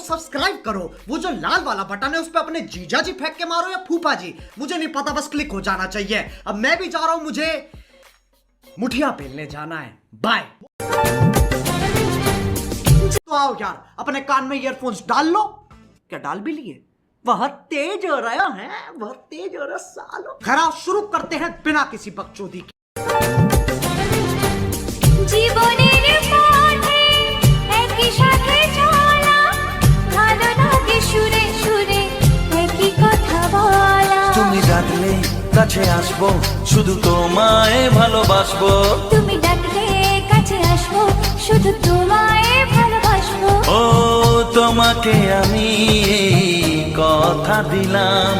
Subscribe करो। वो जो लाल वाला बटन है, उस पर अपने जीजा जी फेंक के मारो या फूफा जी। मुझे नहीं पता, बस क्लिक हो जाना चाहिए। अब मैं भी जा रहा हूँ, मुझे मुठिया पेलने जाना है। बाय तो आओ यार, अपने कान में ईयरफोन्स डाल लो। क्या डाल भी लिए? बहुत तेज हो रहा है बहुत तेज हो रहा सालो। खरा शुरू करते हैं बिना किसी बकचोदी के। ডাকলে কাছে আসব শুধু তোমায় ভালোবাসবো। তুমি ডাকলে কাছে আসব শুধু তোমায় ভালোবাসবো। ও তোমাকে আমি কথা দিলাম।